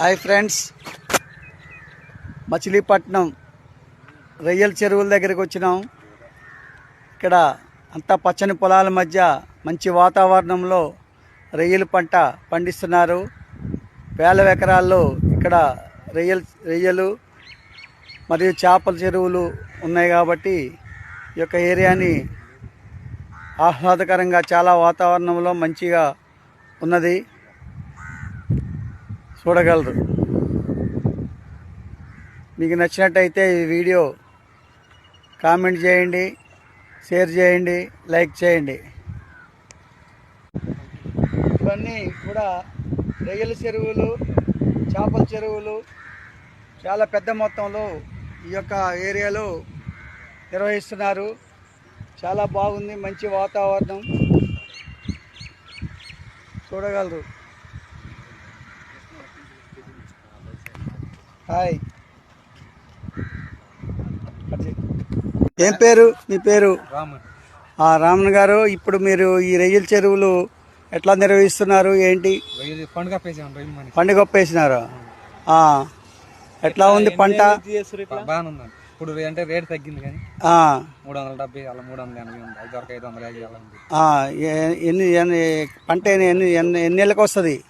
Hi friends. Machilipatnam రొయ్యల చెరువుల దగ్గరికి వచ్చినాం. ఇక్కడ అంతా పచ్చని పొలాల మధ్య మంచి వాతావరణంలో రొయ్యల పంట పండిస్తున్నారు. వేల ఎకరాల్లో ఇక్కడ రొయ్యలు రొయ్యలు మరియు చేపల చెరువులు ఉన్నాయి కాబట్టి ఈ యొక్క ఏరియాని ఆహ్లాదకరంగా చాలా వాతావరణంలో మంచిగా ఉన్నది. చూడగలరు. మీకు నచ్చినట్టయితే ఈ వీడియో కామెంట్ చేయండి షేర్ చేయండి లైక్ చేయండి. ఇవన్నీ కూడా రొయ్యల చెరువులు చేపల చెరువులు చాలా పెద్ద మొత్తంలో ఈ యొక్క ఏరియాలో నిర్వహిస్తున్నారు. చాలా బాగుంది మంచి వాతావరణం. చూడగలరు. హాయ్. ఏం పేరు? మీ పేరు? రామన్. రామన్ గారు ఇప్పుడు మీరు ఈ రొయ్యల చెరువులు ఎట్లా నిర్వహిస్తున్నారు? ఏంటి? పండుగ ఒప్పేసినారు? ఆ, ఎట్లా ఉంది పంట? ఇప్పుడు అంటే రేట్ తగ్గింది కానీ మూడు వందల డెబ్బై అలా మూడు వందల ఎనభై ఉంది. ఐదు వరకు ఐదు వందల యాభై అలా ఉంది. ఎన్ని ఎన్ని పంట ఎన్ని ఎన్ని ఎన్ని నెలలకు వస్తుంది?